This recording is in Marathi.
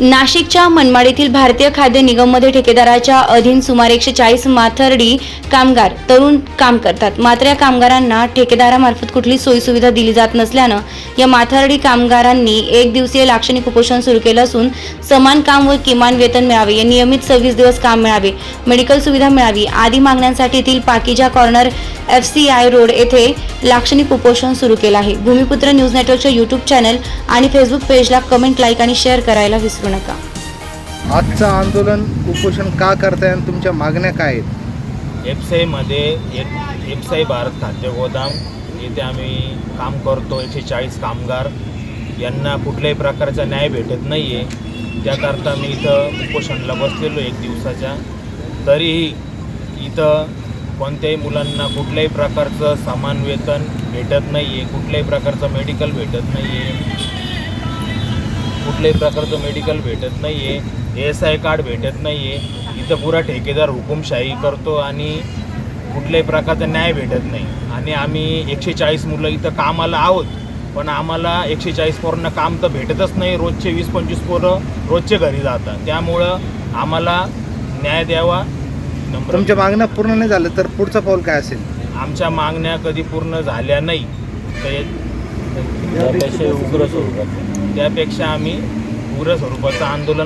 नाशिकच्या मनमाड येथील भारतीय खाद्य निगममध्ये ठेकेदाराच्या अधीन सुमारे एकशे चाळीस माथर्डी कामगार तरुण काम करतात. मात्र या कामगारांना ठेकेदारामार्फत कुठली सोयीसुविधा दिली जात नसल्यानं या माथारडी कामगारांनी एक दिवसीय लाक्षणिक उपोषण सुरू केलं असून समान काम व किमान वेतन मिळावे या नियमित सव्वीस दिवस काम मिळावे मेडिकल सुविधा मिळावी आदी मागण्यांसाठी येथील Pakeeza corner F C I road येथे लाक्षणिक उपोषण सुरू केलं आहे. भूमिपुत्र न्यूज नेटवर्कच्या यूट्यूब चॅनल आणि फेसबुक पेजला कमेंट लाईक आणि शेअर करायला विसरू नका. आजचं आंदोलन उपोषण का करताय आणि तुमच्या मागण्या काय आहेत? एफसाईमध्ये एक एफसाई भारत खाद्य गोदाम येथे आम्ही काम करतो एकशे चाळीस कामगार. यांना कुठल्याही प्रकारचा न्याय भेटत नाही आहे त्याकरता मी इथं उपोषणला बसलेलो एक दिवसाच्या. तरीही इथं कोणत्याही मुलांना कुठल्याही प्रकारचं समान वेतन भेटत नाही आहे कुठल्याही प्रकारचं मेडिकल भेटत नाही आहे कुठल्याही प्रकारचं मेडिकल भेटत नाही आहे एस आय कार्ड भेटत नाही आहे इथं पुरा ठेकेदार हुकुमशाही करतो आणि कुठल्याही प्रकारचा न्याय भेटत नाही. आणि आम्ही एकशे चाळीस मुलं इथं कामाला आहोत पण आम्हाला एकशे चाळीस पोरांना काम तर भेटतच नाही. रोजचे वीस पंचवीस पोरं रोजचे घरी जातात. त्यामुळं आम्हाला न्याय द्यावा. नम्र तुमच्या मागण्या पूर्ण नाही झालं तर पुढचं पाऊल काय असेल? आमच्या मागण्या कधी पूर्ण झाल्या नाही. त्यापेक्षा उग्र स्वरूपात त्यापेक्षा आम्ही उग्र स्वरूपाचं आंदोलन